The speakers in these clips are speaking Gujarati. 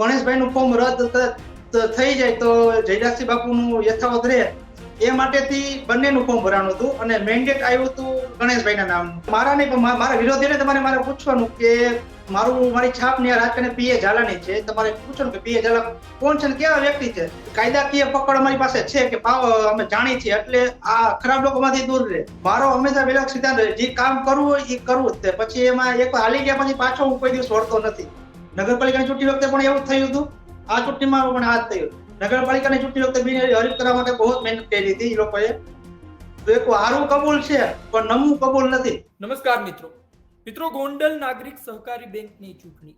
ગણેશભાઈ નું ફોર્મ રદ થઈ જાય તો જયરાજસિંહ બાપુનું યથાવત રહે. એ માટેથી બંનેનું ફોર્મ ભરવાનું હતું અને મેન્ડેટ આવ્યું હતું ગણેશભાઈના નામનું. મારા નહીં પણ મારા વિરોધીને તમારે મારે પૂછવાનું કે મારું, મારી છાપ ને રાજકારણી પીએ ઝાલાની છે? તમારે પૂછવાનું કે પીએ ઝાલા કોણ છે ને કેવા વ્યક્તિ છે? કાયદાકીય પકડ અમારી પાસે છે કે પાવ અમે જાણી છીએ એટલે આ ખરાબ લોકોમાંથી દૂર રહે. મારો હંમેશા વિલક્ષ સિદ્ધાંત રહે. જે કામ કરવું હોય એ કરવું જ તે. પછી એમાં એક હાલી ગયા પછી પાછો હું કોઈ દિવસ વળતો નથી. નગરપાલિકાની ચૂંટણી વખતે પણ એવું થયું હતું. આ ચૂંટણીમાં પણ આ જ થયું નગરપાલિકાની ચૂંટણી વખતે બિન હરીફ કરવા માટે બહુ મહેનત કરી હતી એ લોકોએ. તો એક હારું કબૂલ છે, પણ નમું કબૂલ નથી. નમસ્કાર મિત્રો. મિત્રો, ગોંડલ નાગરિક સહકારી બેંકની ચૂંટણી.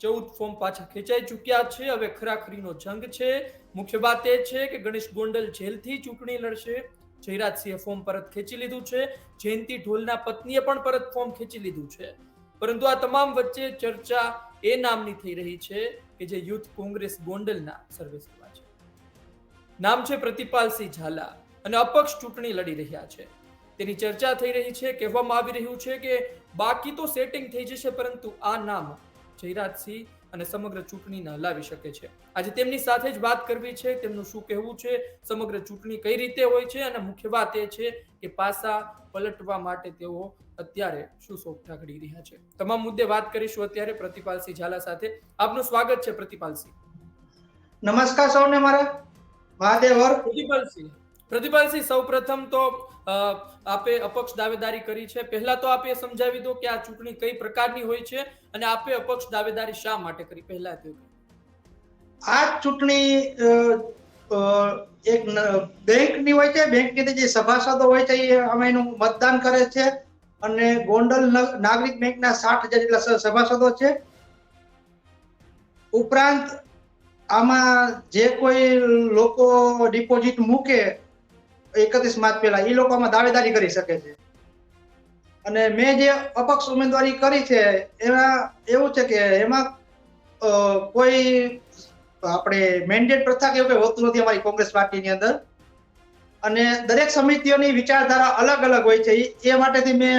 ચૌદ ફોર્મ પાછા ખેંચાઈ ચૂક્યા છે. હવે ખરાખરીનો જંગ છે. મુખ્ય વાત એ છે કે ગણેશ ગોંડલ જેલથી ચૂંટણી લડશે. જયરાજસિંહે ફોર્મ પરત ખેંચી લીધું છે. જયંતિ ઢોલના પત્નીએ પણ પરત ફોર્મ ખેંચી લીધું છે. પરંતુ આ તમામ વચ્ચે ચર્ચા એ નામની થઈ રહી છે કે જે યુથ કોંગ્રેસ ગોંડલના સર્વેસર્વા છે. નામ છે પ્રતિપાલસિંહ ઝાલા અને અપક્ષ ચૂંટણી લડી રહ્યા છે. તેની ચર્ચા થઈ રહી છે, કહેવામાં આવી રહ્યું છે કે બાકી તો સેટિંગ થઈ જશે પરંતુ આ નામ જયરાજસિંહ અને સમગ્ર ચૂંટણીને હલાવી શકે છે. આજે તેમની સાથે જ વાત કરવી છે તેમનું શું કહેવું છે સમગ્ર ચૂંટણી કઈ રીતે હોય છે અને મુખ્ય વાત એ છે કે પાસા પલટવા માટે તેઓ અત્યારે શું સોગઠા ઘડી રહ્યા છે. તમામ મુદ્દે વાત કરીશું અત્યારે પ્રતિપાલસિંહ ઝાલા સાથે. આપનું સ્વાગત છે પ્રતિપાલસિંહ. નમસ્કાર સૌને મારા. મહાદેવ હર પ્રતિપાલસિંહ પ્રતિપાલસિંહ સૌપ્રથમ તો આપે અપક્ષ દાવેદારી કરી છે. પહેલા તો આપે સમજાવી દો કે આ ચૂંટણી કઈ પ્રકારની હોય છે અને આપે અપક્ષ દાવેદારી શા માટે કરી? પહેલા આ ચૂંટણી એક બેંકની હોય છે, બેંકની જે સભાસદો હોય છે, એ અમે એનું મતદાન કરે છે અને ગોંડલ નાગરિક બેંકના સાઠ હજાર જેટલા સભાસદો છે. ઉપરાંત આમાં જે કોઈ લોકો ડિપોઝિટ મૂકે એકત્રીસ માર્ચ પહેલા એ લોકો આમાં દાવેદારી કરી શકે છે. અને મેં જે અપક્ષ ઉમેદવારી કરી છે, એમાં એવું છે કે એમાં કોઈ આપણે મેન્ડેટ પ્રથા કે એવું કંઈ હોતું નથી અમારી કોંગ્રેસ પાર્ટીની અંદર. અને દરેક સમિતિઓની વિચારધારા અલગ અલગ હોય છે એ માટેથી મેં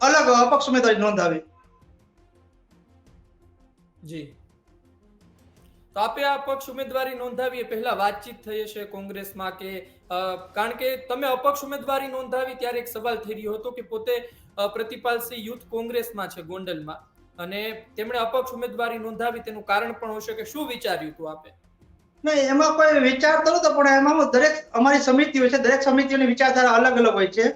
અલગ અપક્ષ ઉમેદવારી નોંધાવી. જી. આપે આ પક્ષ ઉમેદવારી નોંધાવી એ પહેલા વાતચીત થઈ હશે કોંગ્રેસમાં કે કારણ કે તમે અપક્ષ ઉમેદવારી નોંધાવી ત્યારે એક સવાલ થઈ રહ્યો હતો કે પોતે પ્રતિપાલસિંહ યુથ કોંગ્રેસમાં છે ગોંડલમાં. અને તેમણે અપક્ષ ઉમેદવારી નોંધાવી તેનું કારણ પણ હશે કે શું વિચાર્યું હતું આપે? નહીં, એમાં કોઈ વિચાર તો નતો પણ એમાં દરેક અમારી સમિતિ હોય છે, દરેક સમિતિઓની વિચારધારા અલગ અલગ હોય છે.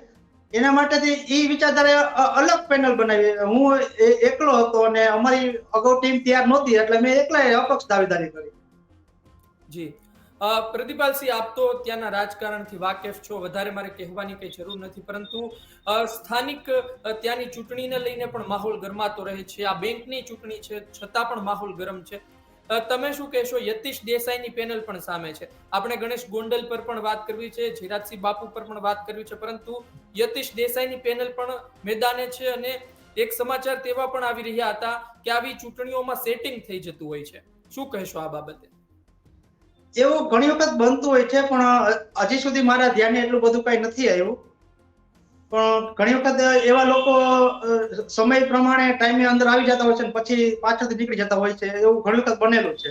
એના માટેથી એ વિચારધારા અલગ પેનલ બનાવી. હું એકલો હતો અને અમારી અગાઉ ટીમ તૈયાર નહોતી એટલે મેં એકલા અપક્ષ દાવેદારી કરી. જી. અ, પ્રતિપાલસિંહ આપ તો ત્યાંના રાજકારણથી વાકેફ છો. વધારે મારે કહેવાની કંઈ જરૂર નથી પરંતુ સ્થાનિક ત્યાંની ચૂંટણીને લઈને પણ માહોલ ગરમાતો રહે છે. આ બેંકની ચૂંટણી છે છતાં પણ માહોલ ગરમ છે. તમે શું કહેશો? યતીશ દેસાઈની પેનલ પણ સામે છે. આપણે ગણેશ ગોંડલ પર પણ વાત કરવી છે, જીરાજસિંહ બાપુ પર પણ વાત કરવી છે, પરંતુ યતીશ દેસાઈની પેનલ પણ મેદાને છે અને એક સમાચાર તેવા પણ આવી રહ્યા હતા કે આવી ચૂંટણીઓમાં સેટિંગ થઈ જતું હોય છે. શું કહેશો આ બાબતે? એવું ઘણી વખત બનતું હોય છે, પણ હજી સુધી મારા ધ્યાને એટલું બધું કઈ નથી આવ્યું. પણ ઘણી વખત એવા લોકો સમય પ્રમાણે ટાઈમે અંદર આવી જતા હોય છે પછી પાછળથી નીકળી જતા હોય છે, એવું ઘણી વખત બનેલું છે.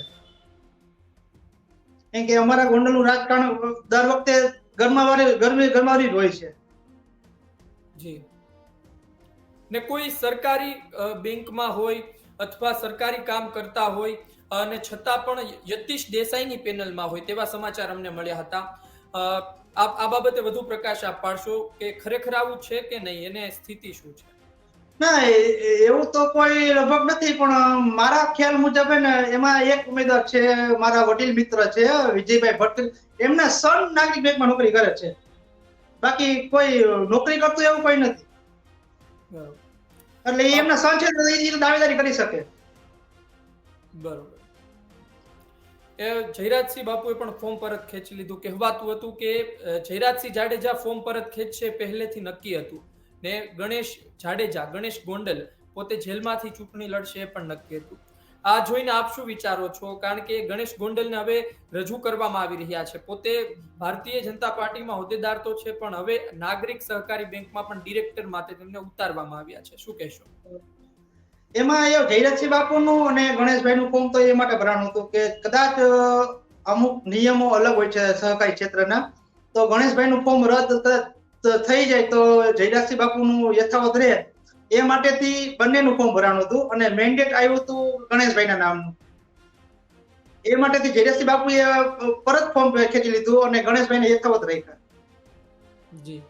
કેમ કે અમારા ગોંડલનું રાજકારણ દર વખતે ગરમાવાળી ગરમી ગરમાવાળી જ હોય છે. જી. ને કોઈ સરકારી બેંકમાં હોય અથવા સરકારી કામ કરતા હોય, અને છતાં પણ યતીશ દેસાઈની પેનલમાં હોય તેવા સમાચાર અમને મળ્યા હતા. આ બાબતે વધુ પ્રકાશ આપ પાડશો કે ખરેખર આવું છે કે નહીં? એને સ્થિતિ શું છે? ના એવું તો કોઈ લગભગ નથી પણ મારા ખ્યાલ મુજબ ને એમાં એક ઉમેદવાર છે મારા વડીલ મિત્ર છે વિજયભાઈ ભટ્ટ. એમના સન નાગરિક બેંકમાં નોકરી કરે છે. બાકી કોઈ નોકરી કરતું એવું કોઈ નથી. એટલે એમના સન છે તો એ દાવેદારી કરી શકે. બરોબર. જયરાજસિંહ બાપુએ પણ ફોર્મ પરત ખેંચી લીધું. કહેવાતું હતું કે જયરાજસિંહ જાડેજા ફોર્મ પરત ખેંચશે, પહેલેથી નક્કી હતું. ને ગણેશ જાડેજા, ગણેશ ગોંડલ પોતે જેલમાંથી ચૂંટણી લડશે એ પણ નક્કી હતું. આ જોઈને આપ શું વિચારો છો? કારણ કે ગણેશ ગોંડલને હવે રજૂ કરવામાં આવી રહ્યા છે. પોતે ભારતીય જનતા પાર્ટીમાં હોદ્દેદાર તો છે, પણ હવે નાગરિક સહકારી બેંકમાં પણ ડિરેક્ટર માટે તેમને ઉતારવામાં આવ્યા છે. શું કહેશો? એમાં એ જયરથસિંહ બાપુનું અને ગણેશભાઈનું ફોર્મ તો એ માટે ભરાણું હતું કે કદાચ અમુક નિયમો અલગ હોય છે સહકારી ક્ષેત્રના. તો ગણેશભાઈનું ફોર્મ રદ થઈ જાય તો જયરાજસિંહ બાપુનું યથાવત રહે. એ માટેથી બંનેનું ફોર્મ ભરાણું હતું અને મેન્ડેટ આવ્યું હતું ગણેશભાઈના નામનું. એ માટેથી જયરાજસિંહ બાપુએ પરત ફોર્મ ખેંચી લીધું અને ગણેશભાઈને યથાવત રાખ્યા. જી.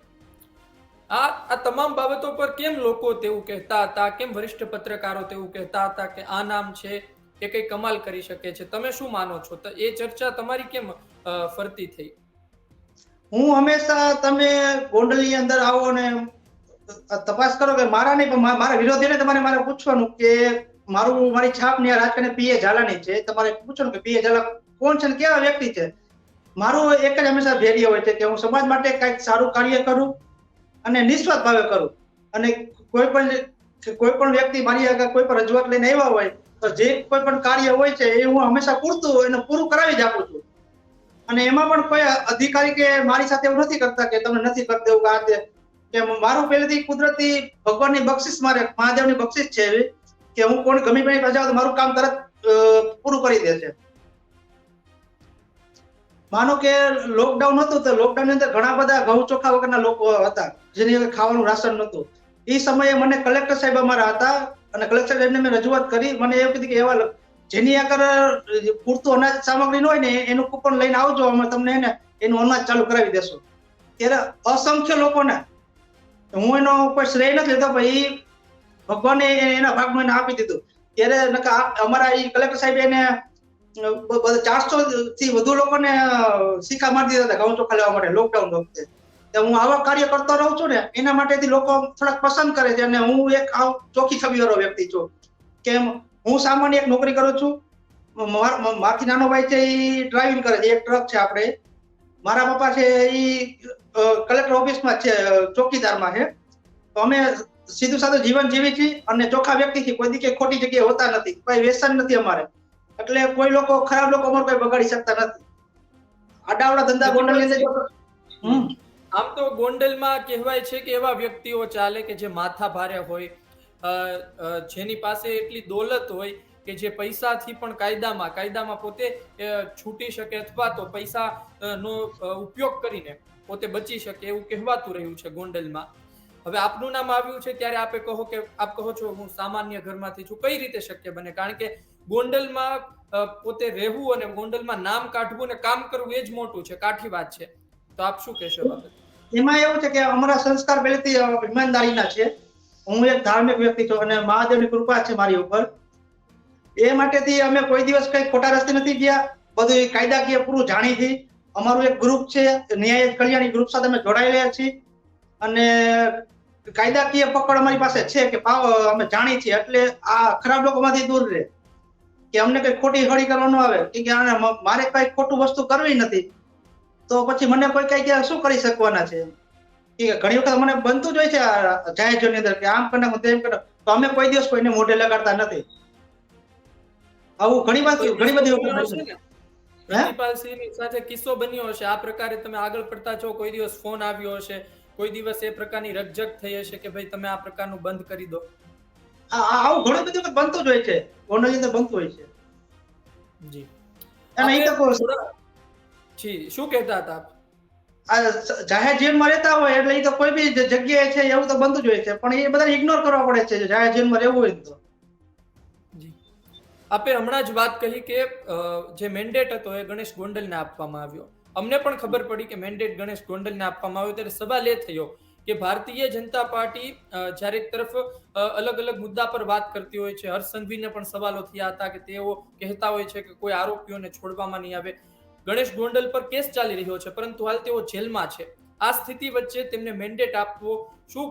આ આ તમામ બાબતો પર કેમ લોકો તેવું કહેતા હતા? કેમ વરિષ્ઠ પત્રકારો તેવું કહેતા હતા કે આ નામ છે એ કઈ કમાલ કરી શકે છે? તમે શું માનો છો? તો એ ચર્ચા તમારી કેમ ફરતી થઈ? હું હંમેશા તમે ગોંડલની અંદર આવો ને તપાસ કરો કે મારા નહીં, પણ મારા વિરોધીને તમારે મારે પૂછવાનું કે મારું, મારી છાપ ને રાજકારણ પીએ ઝાલાની છે. તમારે પૂછવાનું કે પીએ ઝાલા કોણ છે ને કેવા વ્યક્તિ છે? મારું એક જ હંમેશા ધૈર્ય હોય છે કે હું સમાજ માટે કંઈક સારું કાર્ય કરું અને નિસ્વાર્થ ભાવે કરું. અને કોઈ પણ કોઈ પણ વ્યક્તિ મારી આગળ કોઈ પણ રજૂઆત લઈને આવ્યા હોય, તો જે કોઈ પણ કાર્ય હોય છે, એ હું હંમેશા પૂરતું એને પૂરું કરાવી જ આપું છું. અને એમાં પણ કોઈ અધિકારી કે મારી સાથે એવું નથી કરતા કે તમને નથી કરતા એવું આ તે કે મારું પહેલેથી કુદરતી ભગવાનની બક્ષિસ મારે, મહાદેવની બક્ષિસ છે એવી કે હું કોણ ગમે તેની પ્રજા મારું કામ તરત પૂરું કરી દે છે. માનો કે લોકડાઉન હતું તો લોકડાઉનની અંદર ઘણા બધા ઘઉં ચોખા વગરના લોકો હતા, જેની અંદર ખાવાનું રાશન નહોતું. એ સમયે મને કલેક્ટર સાહેબ અમારા હતા અને કલેક્ટર સાહેબને મેં રજૂઆત કરી, મને એવું કીધું કે એવા જેની આગળ પૂરતું અનાજ સામગ્રી ન હોય ને, એનું કૂપન લઈને આવજો, અમે તમને એને, એનું અનાજ ચાલુ કરાવી દેશું. ત્યારે અસંખ્ય લોકોને, હું એનો કોઈ શ્રેય નથી લેતો એ ભગવાને એના ભાગમાં એને આપી દીધું. ત્યારે અમારા એ કલેક્ટર સાહેબ એને ચારસો થી વધુ લોકોને સિક્કા મારી દીધા હતા ઘઉં ચોખા લેવા માટે લોકડાઉન વખતે. તો હું આવા કાર્ય કરતો રહું છું ને, એના માટેથી લોકો થોડાક પસંદ કરે છે. અને હું એક આવ ચોખ્ખી છબીવાળો વ્યક્તિ છું. કે હું સામાન્ય એક નોકરી કરું છું. મારાથી નાનો ભાઈ છે એ ડ્રાઇવિંગ કરે છે. એક ટ્રક છે આપણે. મારા પપ્પા છે એ કલેક્ટર ઓફિસમાં છે, ચોકીદારમાં છે. તો અમે સીધું સાધું જીવન જીવી છીએ. અને ચોખ્ખા વ્યક્તિ છીએ કોઈ દીકે ખોટી જગ્યાએ હોતા નથી. કોઈ વ્યસન નથી અમારે. એટલે કોઈ લોકો, ખરાબ લોકો અમારે કોઈ બગાડી શકતા નથી. આડાવડા ધંધા ગોંડલની અંદર આમ તો ગોંડલમાં કહેવાય છે કે એવા વ્યક્તિઓ ચાલે કે જે માથા ભારે હોય જેની પાસે એટલી દોલત હોય કે જે પૈસાથી પણ કાયદામાં કાયદામાં પોતે છૂટી શકે અથવા તો પૈસા નો ઉપયોગ કરીને પોતે બચી શકે એવું કહેવાતું રહ્યું છે ગોંડલમાં. હવે આપનું નામ આવ્યું છે ત્યારે આપે કહો કે, આપ કહો છો હું સામાન્ય ઘરમાંથી છું. કઈ રીતે શક્ય બને? કારણ કે ગોંડલમાં પોતે રહેવું અને ગોંડલમાં નામ કાઢવું અને કામ કરવું એ જ મોટું છે, કાઠી વાત છે. તો આપ શું કહેશો બાબત? એમાં એવું છે કે અમારા સંસ્કાર પહેલેથી ઈમાનદારીના છે. હું એક ધાર્મિક વ્યક્તિ છું અને મહાદેવની કૃપા છે મારી ઉપર. એ માટેથી અમે કોઈ દિવસ કઈ ખોટા રસ્તે નથી ગયા. બધું કાયદાકીય પૂરું જાણીથી અમારું એક ગ્રુપ છે, ન્યાય કલ્યાણી ગ્રુપ સાથે અમે જોડાયેલા છીએ. અને કાયદાકીય પકડ અમારી પાસે છે કે પાવ અમે જાણી છીએ. એટલે આ ખરાબ લોકોમાંથી દૂર રહે. કે અમને કઈ ખોટી હળી કરવાનું આવે. કે આને મારે કઈ ખોટું વસ્તુ કરવી નથી. તો પછી મને કોઈ કઈ કે શું કરી શકવાના છે? કે ઘણી વખત મને બનતું જ હોય છે જાહેર અંદર કે આમ કરીને તેમ કરે તો અમે કોઈ દિવસ કોઈને મોઢે લગાડતા નથી. આવું ઘણી વાર ઘણી બધી વખત? પ્રતિપાલસિંહની સાથે કિસ્સો બન્યો હશે. આ પ્રકારે તમે આગળ પડતા છો કોઈ દિવસ ફોન આવ્યો હશે કોઈ દિવસ એ પ્રકારની રકજક થઈ હશે કે ભાઈ તમે આ પ્રકારનું બંધ કરી દો. આવું ઘણું બધું બનતું જ હોય છે. ઓનલાઈન અંદર બનતું હોય છે. જી. અને એ તો કહું છું, થોડા- જી શું કહેતા હતા આપ? જાહેર જીવનમાં રહેતા હોય એટલે એ તો કોઈ બી જગ્યાએ છે એવું તો બનતું જ હોય છે. પણ એ બધા ઇગ્નોર કરવા પડે છે જાહેર જીવનમાં રહેવું હોય તો. જી. આપે હમણાં જ વાત કહી કે જે મેન્ડેટ હતો એ ગણેશ ગોંડલને આપવામાં આવ્યો. અમને પણ ખબર પડી કે મેન્ડેટ ગણેશ ગોંડલને આપવામાં આવ્યો ત્યારે સવાલ એ થયો કે ભારતીય જનતા પાર્ટી જ્યારે એક તરફ અલગ અલગ મુદ્દા પર વાત કરતી હોય છે. હર્ષ સંઘવીને પણ સવાલો થયા હતા કે તેઓ કહેતા હોય છે કે કોઈ આરોપીઓને છોડવામાં નહીં આવે. ગણેશ ગોંડલ પર કેસ ચાલી રહ્યો છે, પરંતુ હાલ તેઓ જેલમાં છે. આ સ્થિતિ વચ્ચે તેમને મેન્ડેટ આપવો શું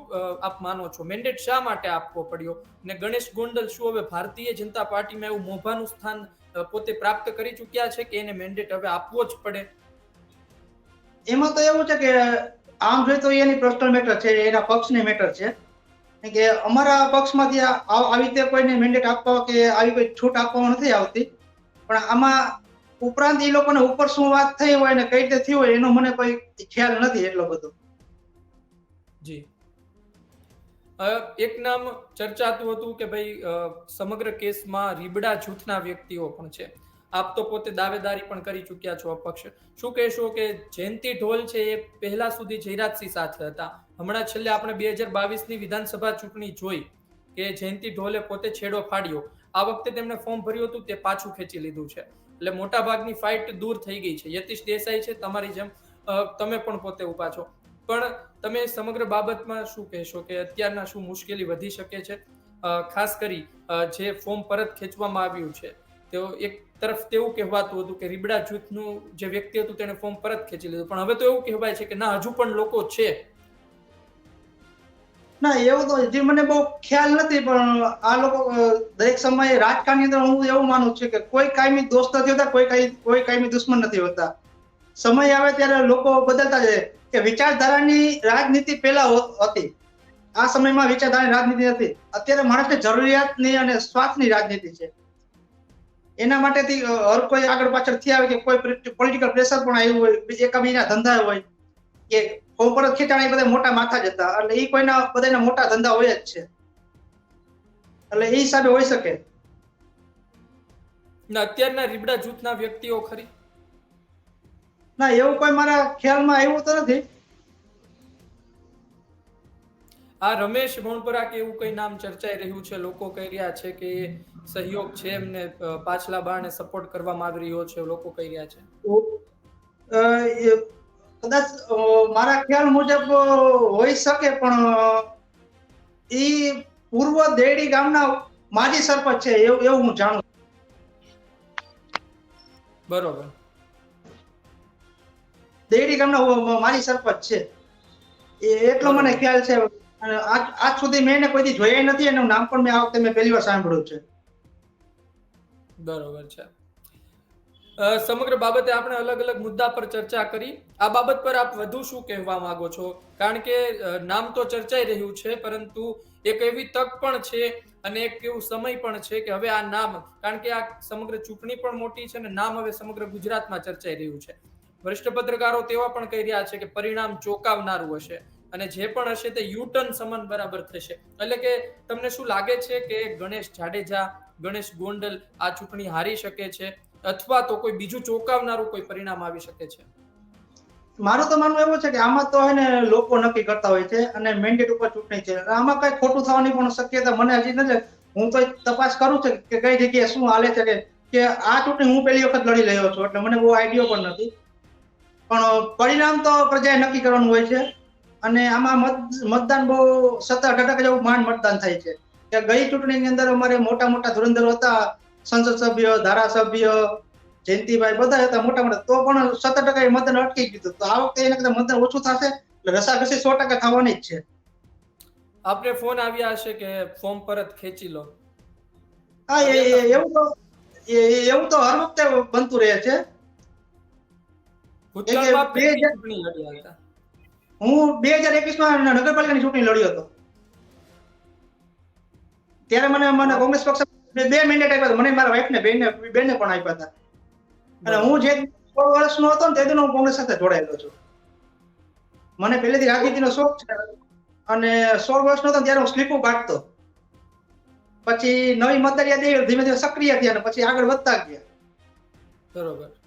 આપ માનો છો? મેન્ડેટ શા માટે આપવો પડ્યો? અને ગણેશ ગોંડલ શું હવે ભારતીય જનતા પાર્ટીમાં એવું મોભાનું સ્થાન પોતે પ્રાપ્ત કરી ચૂક્યા છે કે એને મેન્ડેટ હવે આપવો જ પડે? એમાં તો એવું છે કે આમ જોઈએ તો એની પર્સનલ મેટર છે, એના પક્ષની મેટર છે. કે અમારા પક્ષમાંથી આવી રીતે કોઈને મેન્ડેટ આપવા કે આવી કોઈ છૂટ આપવામાં નથી આવતી. પણ આમાં ઉપરાંત એ લોકોને ઉપર શું વાત થઈ હોય ને કઈ રીતે થઈ હોય એનો મને કોઈ ખ્યાલ નથી એટલો બધો. જી. એક નામ ચર્ચાતું હતું કે ભાઈ સમગ્ર કેસમાં રીબડા જૂથના વ્યક્તિઓ પણ છે. આપ તો પોતે દાવેદારી પણ કરી ચૂક્યા છો અપક્ષ. શું કહેશો કે જયંતિ ઢોલ છે એ પહેલા સુધી જયરાજસિંહ સાથે હતા. હમણાં છેલ્લે આપણે બે હજાર બાવીસની વિધાનસભા ચૂંટણી જોઈ કે જયંતિ ઢોલે પોતે છેડો ફાડ્યો. આ વખતે તેમણે ફોર્મ ભર્યું હતું તે પાછું ખેંચી લીધું છે. એટલે મોટા ભાગની ફાઇટ દૂર થઈ ગઈ છે. યતીશ દેસાઈ છે, તમારી જેમ તમે પણ પોતે ઊભા છો. પણ તમે સમગ્ર બાબતમાં શું કહેશો કે અત્યારના શું મુશ્કેલી વધી શકે છે? ખાસ કરી જે ફોર્મ પરત ખેંચવામાં આવ્યું છે. તેઓ એક તરફ તેવું કહેવાતું હતું કે રીબડા જૂથનું જે વ્યક્તિ હતું તેણે ફોર્મ પરત ખેંચી લીધું. પણ હવે તો એવું કહેવાય છે કે ના, હજુ પણ લોકો છે. ના, એવું તો હજી મને બહુ ખ્યાલ નથી, પણ આ લોકો દરેક સમયે રાજકારણની અંદર હું એવું માનું છું કે કોઈ કાયમી દોસ્ત નથી હોતા, કોઈ કાંઈ કોઈ કાયમી દુશ્મન નથી હોતા. સમય આવે ત્યારે લોકો બદલતા જાય કે વિચારધારાની રાજનીતિ પહેલા હતી. આ સમયમાં વિચારધારાની રાજનીતિ હતી. અત્યારે માણસને જરૂરિયાતની અને સ્વાર્થની રાજનીતિ છે. એના માટેથી હર કોઈ આગળ પાછળ થયા આવે કે કોઈ પોલિટિકલ પ્રેશર પણ આવ્યું હોય એકાબીના ધંધા હોય કે ફોર્મ પર ખેંચાણ એ બધા મોટા માથા જ હતા. એટલે એ કોઈના બધાના મોટા ધંધા હોય જ છે. એટલે એ હિસાબે હોઈ શકે. ના અત્યારના રીબડા જૂથના વ્યક્તિઓ ખરી? ના એવું કોઈ મારા ખ્યાલમાં આવ્યું તો નથી. આ રમેશ ભણપરા કે એવું કઈ નામ ચર્ચાઈ રહ્યું છે? લોકો કહી રહ્યા છે કે સહયોગ છે એમને પાછલા બારને સપોર્ટ કરવામાં આવી રહ્યો છે લોકો કહી રહ્યા છે. કદાચ મારા ખ્યાલ મુજબ હોઈ શકે પણ એ પૂર્વ દેડી ગામના માજી સરપંચ છે એવું હું જાણું બરોબર. દેડી ગામના માજી સરપંચ છે. એ એટલો મને ખ્યાલ છે આજ આજ સુધી મેં એને કોઈથી જોયા નથી અને નામ પણ મેં આ વખતે મેં પહેલી વાર સાંભળ્યું છે. બરોબર છે. સમગ્ર બાબતે આપણે અલગ અલગ મુદ્દા પર ચર્ચા કરી. આ બાબત પર આપ વધુ શું કહેવા માંગો છો? કારણ કે નામ તો ચર્ચાઈ રહ્યું છે, પરંતુ એક એવી તક પણ છે અને એક એવું સમય પણ છે કે હવે આ નામ, કારણ કે આ સમગ્ર ચૂંટણી પણ મોટી છે અને નામ હવે સમગ્ર ગુજરાતમાં ચર્ચાઈ રહ્યું છે. વરિષ્ઠ પત્રકારો તેવા પણ કહી રહ્યા છે કે પરિણામ ચોંકાવનારું હશે. અને જે પણ હશે તે યુટર્ન સમાન બરાબર થશે. એટલે કે તમને શું લાગે છે કે ગણેશ જાડેજા, ગણેશ ગોંડલ આ ચૂંટણી હારી શકે છે? અથવા તો કોઈ બીજું ચોંકાવનારું કોઈ પરિણામ આવી શકે છે? મારું તો માનવું એવું છે કે આમાં તો હે ને લોકો નક્કી કરતા હોય છે અને મેન્ડેટ ઉપર ચૂંટણી છે. આમાં કઈ ખોટું થવાની પણ શક્યતા મને હજી નથી. હું તો તપાસ કરું છું કે કઈ જગ્યાએ શું હાલે છે કે કે આ ચૂંટણી હું પહેલી વખત લડી રહ્યો છું. એટલે મને બહુ આઈડિયો પણ નથી. પણ પરિણામ તો પ્રજાએ નક્કી કરવાનું હોય છે. અને આમાં મત મતદાન બહુ સત્તર ટકા જેવું માંડ મતદાન થાય છે. કે ગઈ ચૂંટણીની અંદર અમારે મોટા મોટા ધુરંધરો હતા સંસદ સભ્ય ધારાસભ્ય જયંતિભાઈ બધા હતા મોટા મોટા. તો પણ સત્તર ટકા મતદાન અટકી ગયું તો આ વખતે એના કરતા મતદાન ઓછું થશે? એટલે રસાઘસી સો ટકા થવાની જ છે. આપણે ફોન આવ્યા હશે કે ફોર્મ પરત ખેંચી લો. હા એવું તો એવું તો હર વખતે બનતું રહે છે. ગુજરાતમાં બે હજાર- હું બે હજાર એકવીસમાં નગરપાલિકાની ચૂંટણી લડ્યો હતો. ત્યારે મને મને કોંગ્રેસ પક્ષ બે મેન્ડેટ આપ્યા મને મારા વાઈફ ને બેને બેને પણ આપ્યા હતા. અને હું જે સોળ વર્ષનો હતો ને તેથી હું કોંગ્રેસ સાથે જોડાયેલો છું. મને પહેલેથી રાજનીતિનો શોખ છે. અને સોળ વર્ષનો હતો ત્યારે હું સ્લીપો કાઢતો. પછી નવી મતદાર યાદી ધીમે ધીમે સક્રિય થયા અને પછી આગળ વધતા ગયા. બરોબર.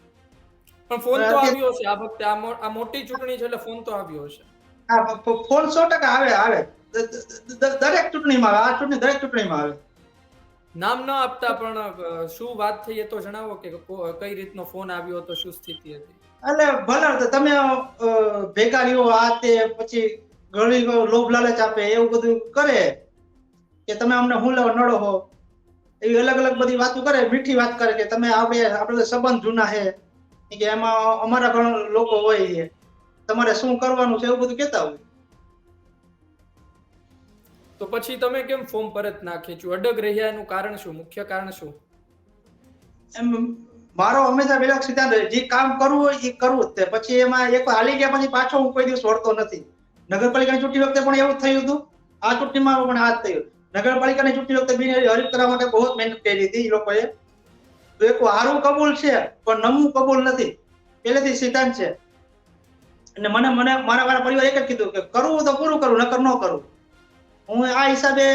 પણ ફોન તો આવ્યો હશે. આ વખતે આ મોટી ચૂંટણી છે એટલે ફોન તો આવ્યો હશે. હા ફોન સો ટકા આવે આવે. દરેક ચૂંટણીમાં આવે આ ચૂંટણી દરેક ચૂંટણીમાં આવે. નામ ન આપતા પણ શું વાત થઈ એ તો જણાવો કે કઈ રીતનો ફોન આવ્યો હતો શું સ્થિતિ હતી? એટલે ભલે તમે ભેગા રહ્યો આ તે પછી ઘણી લોભ લાલચ આપે એવું બધું કરે કે તમે અમને હું લેવા નડો હો. એવી અલગ અલગ બધી વાતો કરે મીઠી વાત કરે કે તમે આપણે આપણે સંબંધ જૂના છે કે એમાં અમારા ઘણા લોકો હોય છે. તમારે શું કરવાનું છે એવું બધું કહેતા હોય. તો પછી તમે કેમ ફોર્મ પરત ના ખેંચ્યું અડગ રહ્યા એનું કારણ શું? મુખ્ય કારણ શું? એમ મારો હંમેશા પેલા સિદ્ધાંત જે કામ કરવું હોય એ કરવું જ તે. પછી એમાં એક હાલી ગયા પછી પાછો હું કોઈ દિવસ વળતો નથી. નગરપાલિકાની ચૂંટણી વખતે પણ એવું થયું હતું. આ ચૂંટણીમાં પણ આ જ થયું. નગરપાલિકાની ચૂંટણી વખતે બિન હરીફ કરવા માટે બહુ મહેનત કરી હતી એ લોકોએ. તો એક હારું કબૂલ છે, પણ નમવું કબૂલ નથી. પહેલેથી સિદ્ધાંત છે. અને મને મને, મારા મારા પરિવાર એક જ કીધું કે કરવું તો પૂરું કરવું નકર ન કરું. હું આ હિસાબે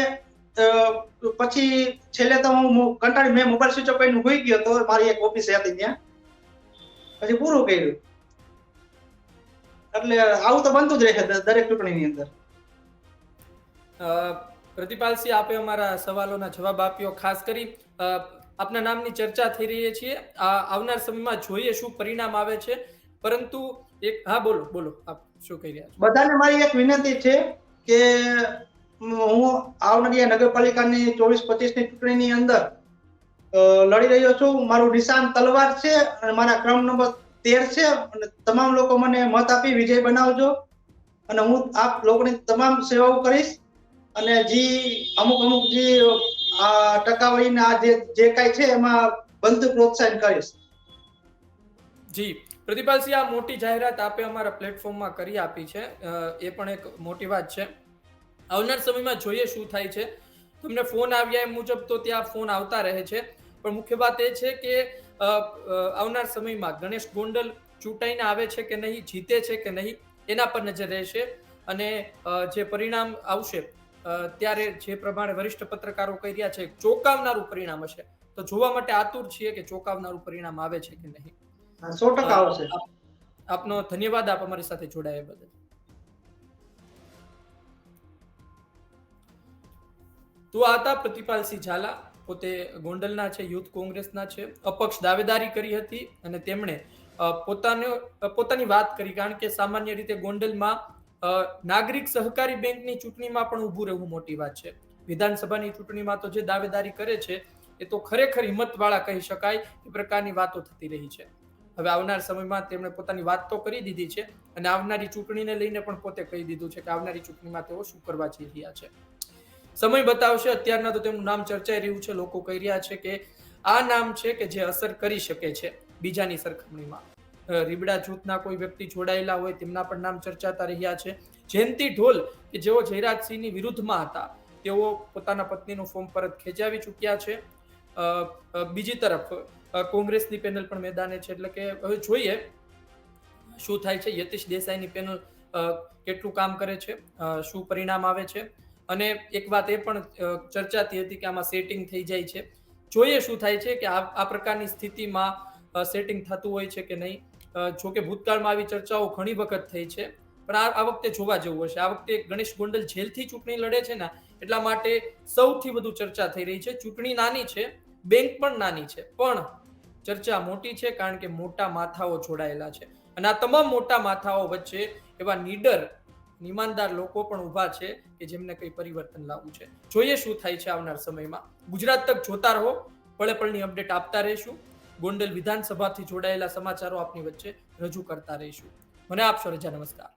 પછી છેલ્લે તો હું કંટાળી મેં મોબાઈલ સ્વિચ ઓફ કરીને ગયો તો મારી એક ઓફિસ હતી ત્યાં. પછી પૂરું કર્યું. એટલે આવું તો બનતું જ રહે દરેક ચૂંટણીની અંદર. પ્રતિપાલસિંહ આપે અમારા સવાલોના જવાબ આપ્યો. ખાસ કરી આપના નામની ચર્ચા થઈ રહી છે આવનાર સમયમાં જોઈએ શું પરિણામ આવે છે. પરંતુ એક, હા, બોલો બોલો, આપ શું કહી રહ્યા છો? બધાને મારી એક વિનંતી છે કે હું આવનારી નગરપાલિકાની ચોવીસ પચીસની ચૂંટણીની અંદર લડી રહ્યો છું. મારું નિશાન તલવાર છે અને મારા ક્રમ નંબર તેર છે અને તમામ લોકો મને મત આપી વિજય બનાવજો. અને હું આપ લોકોની તમામ સેવાઓ કરીશ અને જે અમુક અમુક જે આ ટકાવારીના જે જે કાંઈ છે એમાં બંધ પ્રોત્સાહન કરીશ જી પ્રતિપાલસિંહ આ મોટી જાહેરાત આપે અમારા પ્લેટફોર્મમાં કરી આપી છે. એ પણ એક મોટી વાત છે. આવનાર સમયમાં જોઈએ શું થાય છે. તમને ફોન આવ્યા એ મુજબ તો ત્યાં ફોન આવતા રહે છે. પણ મુખ્ય વાત એ છે કે આવનાર સમયમાં ગણેશ ગોંડલ ચૂંટાઈને આવે છે કે નહીં, જીતે છે કે નહીં, એના પર નજર રહેશે. અને જે પરિણામ આવશે ત્યારે જે પ્રમાણે વરિષ્ઠ પત્રકારો કહી રહ્યા છે ચોંકાવનારું પરિણામ હશે. તો જોવા માટે આતુર છીએ કે ચોંકાવનારું પરિણામ આવે છે કે નહીં? સો ટકા આવશે. આપનો ધન્યવાદ આપ અમારી સાથે જોડાયા બદલ. તો આ હતા પ્રતિપાલસિંહ ઝાલા પોતે ગોંડલના છે યુથ કોંગ્રેસના છે. અપક્ષ દાવેદારી કરી હતી અને તેમણે પોતાને પોતાનો વાત કરી કારણ કે સામાન્ય રીતે ગોંડલમાં નાગરિક સહકારી બેંકની ચૂંટણીમાં પણ ઊભું રહેવું મોટી વાત છે. વિધાનસભાની ચૂંટણીમાં તો જે દાવેદારી કરે છે, એ તો ખરેખર હિંમતવાળા કહી શકાય એ પ્રકારની વાતો થતી રહી છે. હવે આવનાર સમયમાં તેમણે પોતાની વાત તો કરી દીધી છે અને આવનારી ચૂંટણીને લઈને પણ પોતે કહી દીધું છે કે આવનારી ચૂંટણીમાં તેઓ શું કરવા જઈ રહ્યા છે. સમય બતાવશે, અત્યારના તો તેમનું નામ ચર્ચાઈ રહ્યું છે. લોકો કહી રહ્યા છે કે આ નામ છે કે જે અસર કરી શકે છે બીજાની સરખામણીમાં. રીબડા જૂથના કોઈ વ્યક્તિ જોડાયેલા હોય તેમના પણ નામ ચર્ચાતા રહ્યા છે. જયંતિ ઢોલ કે જેઓ જયરાજસિંહની વિરુદ્ધમાં હતા, તેઓ પોતાના પત્નીનું ફોર્મ પરત ખેંચાવી ચૂક્યા છે. બીજી તરફ કોંગ્રેસની પેનલ પણ મેદાને છે, એટલે કે હવે જોઈએ શું થાય છે. યતીશ દેસાઈની પેનલ કેટલું કામ કરે છે શું પરિણામ આવે છે. અને એક વાત એ પણ ચર્ચાતી હતી કે આમાં સેટિંગ થઈ જાય છે. જોઈએ શું થાય છે કે આ પ્રકારની સ્થિતિમાં સેટિંગ થતું હોય છે કે નહીં. અ, જો કે ભૂતકાળમાં આવી ચર્ચાઓ ઘણી વખત થઈ છે પણ આ આ વખતે જોવા જેવું હશે. આ વખતે ગણેશ ગોંડલ જેલથી ચૂંટણી લડે છે ને એટલા માટે સૌથી વધુ ચર્ચા થઈ રહી છે. ચૂંટણી નાની છે બેંક પણ નાની છે પણ ચર્ચા મોટી છે કારણ કે મોટા માથાઓ જોડાયેલા છે. અને આ તમામ મોટા માથાઓ વચ્ચે એવા નીડર ઈમાનદાર લોકો પણ ઊભા છે કે જેમને કંઈ પરિવર્તન લાવવું છે. જોઈએ શું થાય છે આવનાર સમયમાં. ગુજરાત તક જોતા રહો પળે પળની અપડેટ આપતા રહીશું. ગોંડલ વિધાનસભાથી જોડાયેલા સમાચારો આપની વચ્ચે રજૂ કરતા રહીશું. મને આપશો રજા નમસ્કાર.